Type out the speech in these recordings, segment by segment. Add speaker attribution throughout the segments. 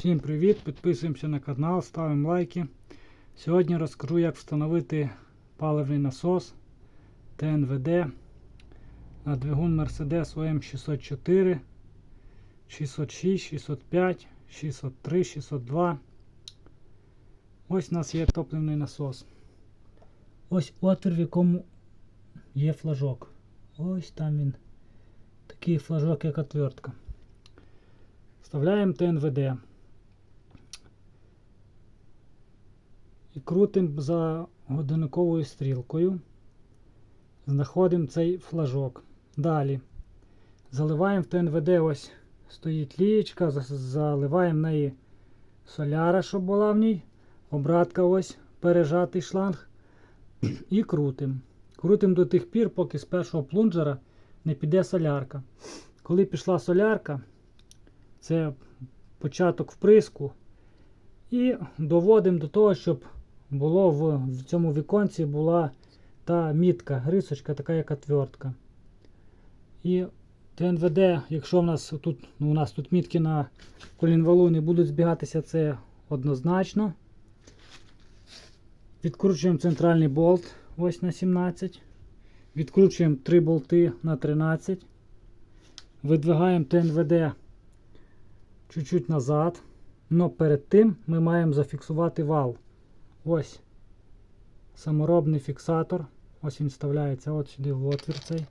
Speaker 1: Всім привіт! Підписуємося на канал, ставимо лайки. Сьогодні розкажу, як встановити паливний насос ТНВД на двигун Mercedes OM 604, 606, 605, 603, 602. Ось у нас є топливний насос. Ось отвір, в якому є флажок. Ось там він. Такий флажок, як отвертка. Вставляємо ТНВД. І крутимо за годинниковою стрілкою. Знаходимо цей флажок. Далі заливаємо в ТНВД, ось стоїть лієчка, заливаємо в неї соляра, щоб була в ній. Обратка ось пережатий шланг. І крутимо. Крутимо до тих пір, поки з першого плунжера не піде солярка. Коли пішла солярка, це початок вприску. І доводимо до того, щоб було в, в цьому віконці була та мітка, грисочка, така як отвертка. І ТНВД, якщо в нас тут, ну, у нас тут мітки на колінвалу не будуть збігатися, це однозначно. Відкручуємо центральний болт ось на 17. Відкручуємо 3 болти на 13. Видвигаємо ТНВД чуть-чуть назад. Но перед тим ми маємо зафіксувати вал. Ось саморобний фіксатор. Ось він вставляється от сюди в отвір цей.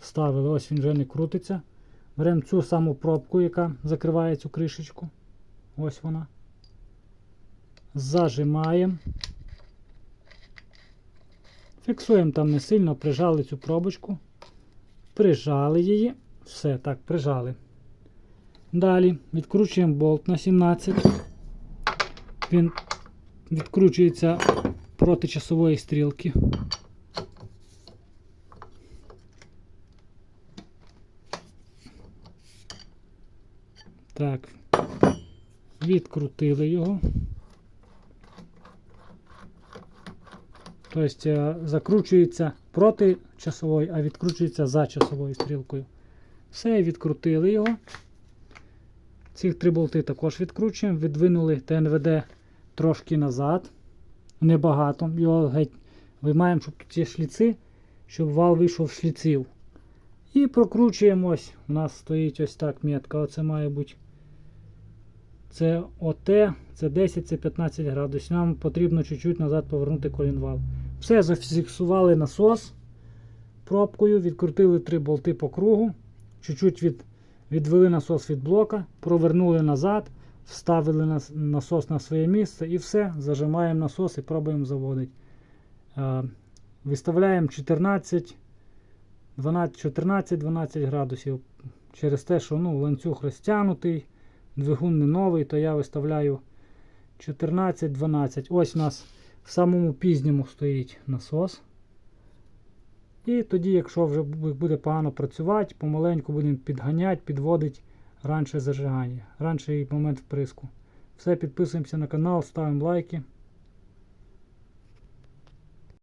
Speaker 1: Вставили, ось він вже не крутиться. Беремо цю саму пробку, яка закриває цю кришечку. Ось вона. Зажимаємо. Фіксуємо там не сильно, прижали цю пробочку. Прижали її. Все, так, прижали. Далі відкручуємо болт на 17. Він відкручується проти часової стрілки. Так, відкрутили його. Тобто е, закручується проти часової, а відкручується за часовою стрілкою. Все, відкрутили його. Ці три болти також відкручуємо, відвинули ТНВД трошки назад. Небагато. Його геть виймаємо, щоб тут є шліци, щоб вал вийшов шліців. І прокручуємо ось. У нас стоїть ось так метка. Оце має бути. Це ОТ, це 10, це 15 градусів. Нам потрібно чуть-чуть назад повернути колінвал. Все, зафіксували насос пробкою, відкрутили три болти по кругу. Чуть-чуть від, відвели насос від блока, провернули назад, вставили нас- насос на своє місце і все. Зажимаємо насос і пробуємо заводити. Виставляємо 14, 12, 14-12 градусів. Через те, що ну, ланцюг розтягнутий, двигун не новий, то я виставляю 14-12. Ось у нас в самому пізньому стоїть насос. І тоді, якщо вже буде погано працювати, помаленьку будемо підганяти, підводити раніше зажигання, раніше і момент вприску. Все, підписуємося на канал, ставимо лайки.